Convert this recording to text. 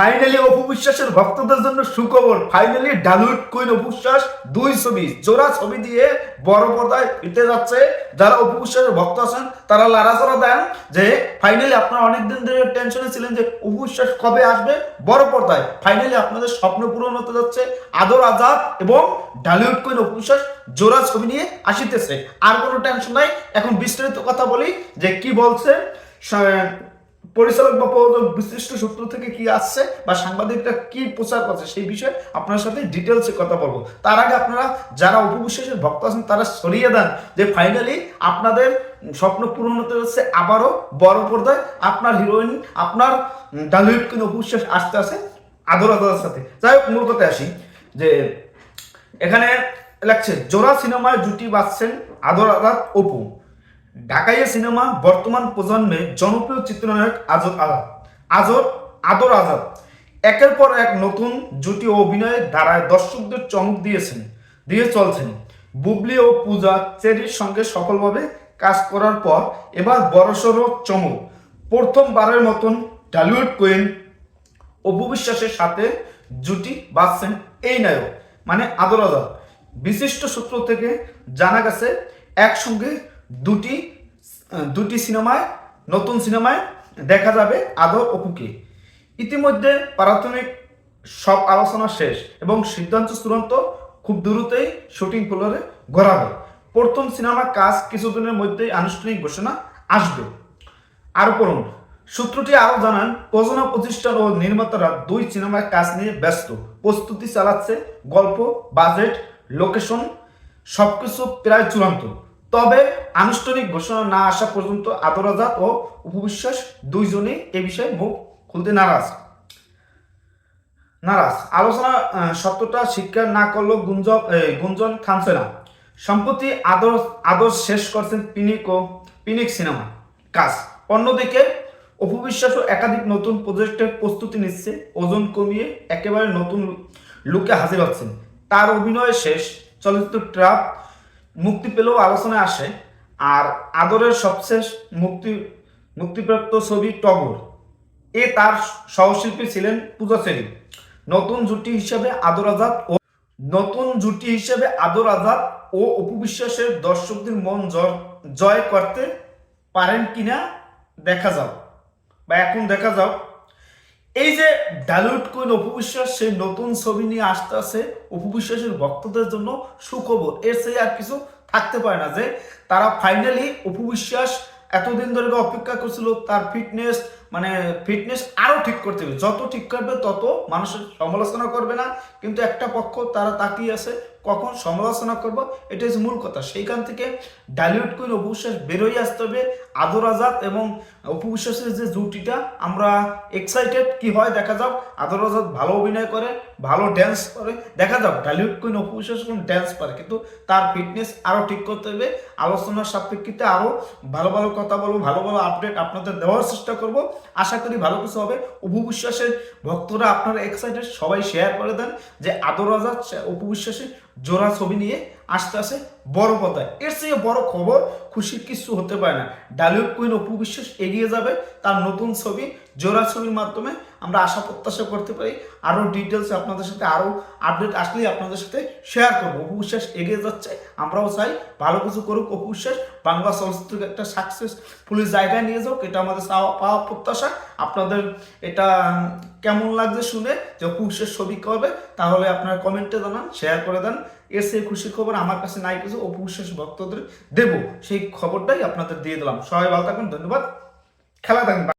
Finally Apu বিশ্বাসের ভক্তদের জন্য সুখবর। ফাইনালি ডালুইট কুইন অপু বিশ্বাস দুই ছবি, জোড়া ছবি দিয়ে বড় পর্দায় ফিরতে যাচ্ছে। যারা অপু বিশ্বাসের ভক্ত আছেন, তারা লাড়াচড়া দেন যে ফাইনালি আপনারা অনেকদিন ধরে টেনশনে ছিলেন যে অপু বিশ্বাস কবে আসবে? বড় পর্দায়। ফাইনালি আপনাদের স্বপ্ন পূরণ হতে যাচ্ছে। আদর, আজাদ এবং ডালিউড কুইন অপু বিশ্বাস জোড়া ছবি নিয়ে আসিতেছে। আর কোনো টেনশন নাই। এখন বিস্তারিত কথা বলি যে, কি বলছে পরিচালক বা বিশিষ্ট সূত্র থেকে কি আসছে বা সাংবাদিকরা কি প্রচার করছে সেই বিষয়ে আপনার সাথে ডিটেলসে কথা বলব। তার আগে আপনারা যারা উপবিশ্বাসের ভক্ত আছেন, তারা সরিয়ে দেন যে ফাইনালি আপনাদের স্বপ্ন পূরণ হতে যাচ্ছে আবারও বড় পর্দায়। আপনার হিরোইন আপনার ডালিউড কিন্তু উপবিশ্বাস আসতে আসে আদর আদরের সাথে। যাই হোক, মূল কথায় আসি যে এখানে লাগছে জোড়া সিনেমায় জুটি বাঁচছেন আদর আজাদ অপু। ঢাকাইয়া সিনেমা বর্তমান প্রজন্মে জনপ্রিয় চিত্রনায়ক আজর আজাদ। আজর আদর আজাদ। একের পর এক নতুন জুটি অভিনয়ের ধারায় দর্শকদের চমক দিয়েছেন, দিয়ে চলছেন। বুবলি ও পূজা চেরির সঙ্গে সফলভাবে কাজ করার পর এবার বড়সড় চমক। প্রথমবারের মতন টলিউড কুইন অপু বিশ্বাসের সাথে জুটি বাঁধছেন এই নায়ক মানে আদর আজাদ। বিশিষ্ট সূত্র থেকে জানা গেছে, একসঙ্গে দুটি দুটি সিনেমায়, নতুন সিনেমায় দেখা যাবে আদর অপুকে। ইতিমধ্যে প্রাথমিক সব আলোচনা শেষ এবং সিদ্ধান্ত চূড়ান্ত খুব দ্রুতই শুটিং ফ্লোরে গড়াবে। প্রথম সিনেমার কাজ কিছুদিনের মধ্যেই আনুষ্ঠানিক ঘোষণা আসবে। আরও পড়ুন, সূত্রটি আরও জানান, প্রযোজনা প্রতিষ্ঠান ও নির্মাতারা দুই সিনেমার কাজ নিয়ে ব্যস্ত। প্রস্তুতি চালাচ্ছে গল্প, বাজেট, লোকেশন, সবকিছু প্রায় চূড়ান্ত। তবে আনুষ্ঠানিক ঘোষণা না আসা পর্যন্ত আদরাজাত ও উপবিশ্বাস দুইজনেই এ বিষয়ে মুখ খুলতে নারাজ। নারাজ। আলোচনা সত্যটা স্বীকার না করলেও গুঞ্জন গুঞ্জন থামছে না। সম্প্রতি আদর আদর শেষ করছেন পিনিক ও পিনিক সিনেমা কাজ। অন্যদিকে অপবিশ্বাসও একাধিক নতুন প্রজেক্টের প্রস্তুতি নিচ্ছে, ওজন কমিয়ে একেবারে নতুন লুকে হাজির হচ্ছেন। তার অভিনয় শেষ, চলচ্চিত্র ট্রাপ মুক্তি পেলেও আলোচনায় আসে। আর আদরের সবশেষ মুক্তি মুক্তিপ্রাপ্ত ছবি টগর। এ তার সহশিল্পী ছিলেন পূজা সেরি নতুন জুটি হিসেবে আদর আজাদ ও নতুন জুটি হিসেবে আদর আজাদ ও অপু বিশ্বাসের দর্শকদের মন জয় করতে পারেন কিনা দেখা যাও বা এখন দেখা যাও এই যে ডালিউড কুইন অপু বিশ্বাস সেই নতুন ছবি নিয়ে আসতে আছে অপু বিশ্বাসের ভক্তদের জন্য সুখবর। এর সেই আর কিছু থাকতে পারে না যে, তারা ফাইনালি অপু বিশ্বাস এতদিন ধরে অপেক্ষা করছিল, তার ফিটনেস মানে ফিটনেস আরও ঠিক করতে হবে। যত ঠিক করবে, তত মানুষের সমালোচনা করবে না। কিন্তু একটা পক্ষ, তারা তাকিয়ে আছে, কখন সমালোচনা করব এটা হচ্ছে মূল কথা। সেইখান থেকে ডালিউড কুইন অপু বিশ্বাস বেরোই আসতে হবে। আদর আজাদ এবং অপু বিশ্বাসের যে জুটিটা, আমরা এক্সাইটেড কি হয় দেখা যাক। আদর আজাদ ভালো অভিনয় করে, ভালো ড্যান্স করে, দেখা যাক। ডালিউড কুইন অপু বিশ্বাস কোন ড্যান্স পারে, কিন্তু তার ফিটনেস আরও ঠিক করতে হবে। আলোচনার সাপেক্ষিতে আরও ভালো ভালো কথা বলব, ভালো ভালো আপডেট আপনাদের দেওয়ার চেষ্টা করব। আশা করি ভালো কিছু হবে। অপু বিশ্বাসের ভক্তরা আপনারা এক্সাইটেড সবাই শেয়ার করে দেন যে আদর আজাদ অপু বিশ্বাসের জোড়া ছবি নিয়ে আসতে আসে বড় কথায় এর চেয়ে বড় খবর খুশির কিছু হতে পারে না। ডালিউড কুইন অপু বিশ্বাস এগিয়ে যাবে তার নতুন ছবি, জোড়া ছবির মাধ্যমে। আমরা আশা প্রত্যাশা করতে পারি। আরও ডিটেলস আপনাদের সাথে আরও আপডেট আসলেই আপনাদের সাথে শেয়ার করব। অপু বিশ্বাস এগিয়ে যাচ্ছে, আমরাও চাই ভালো কিছু করুক অপু বিশ্বাস। বাংলা চলচ্চিত্রকে একটা সাকসেসফুলি জায়গায় নিয়ে যাওক এটা আমাদের পাওয়া প্রত্যাশা। আপনাদের এটা কেমন লাগছে শুনে যে অপু বিশ্বাস ছবি করবে তাহলে আপনার কমেন্টে জানান শেয়ার করে দেন। এর সেই খুশির খবর আমার কাছে নাই কিছু, অপু বিশ্বাস ভক্তদের দেবো। সেই খবরটাই আপনাদের দিয়ে দিলাম। সবাই ভালো থাকুন, ধন্যবাদ। খেলা থাকুন